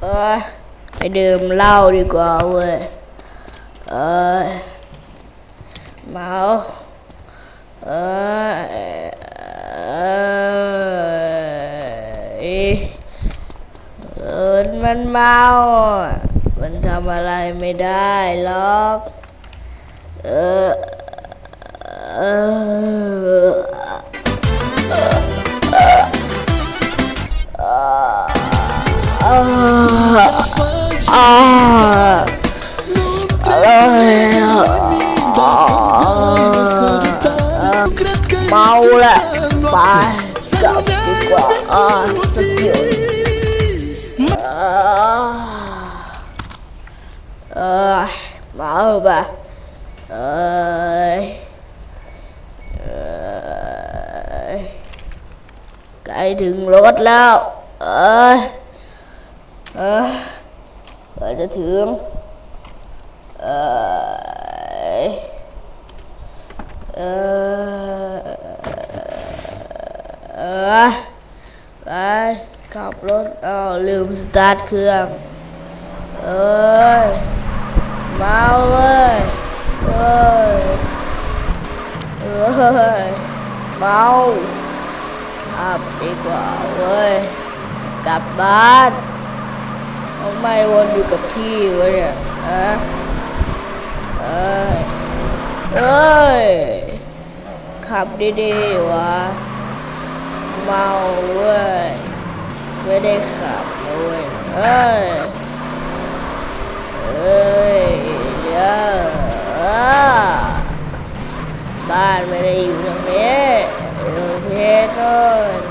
เออไปดื่มเหล้าดีกว่าเว้ย เออเมาเออเออเออมันเมาอะมันทำอะไรไม่ได้หรอก เออ เออ อะไรอะเมาแหละไป จะถึงเออเออเออไปขับรถเอาลืมสตาร์ทเครื่อง เอ้ยเมาเว้ยเอ้ยเอ้ยเมาขับดีกว่าเว้ยกลับบ้าน ทำไมวนอยู่กับที่วะเนี่ยอะเอ้ยเอ้ย ขับดีๆดีวะ เมาเว้ย ไม่ได้ขับเว้ย เอ้ย เอ้ยเดี๋ยวอ่าบ้านไม่ได้อยู่ตรงนี้อยู่เพชรโน่น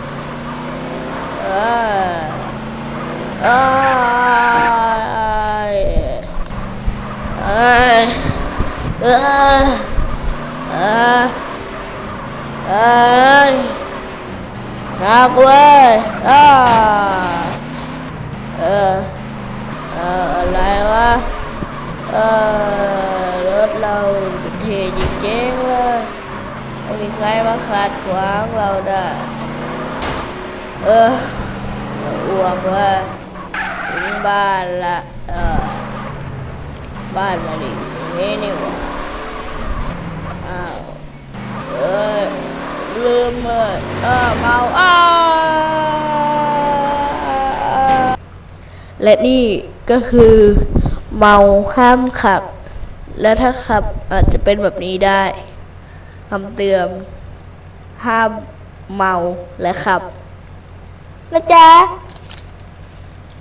เอ้ยเอ้ย เอ้ยเอ้ยเอ้ยเอ้ยนักเว้ยอ้าเออเอออะไรวะเอ บ้านมาดินี่นี่ว่าอ้าวเอ้ยลืมเลยเออเมาอ้าและนี่ก็คือเมาห้ามขับ และถ้าขับอาจจะเป็นแบบนี้ได้คำเตือนห้ามเมาและขับนะจ๊ะ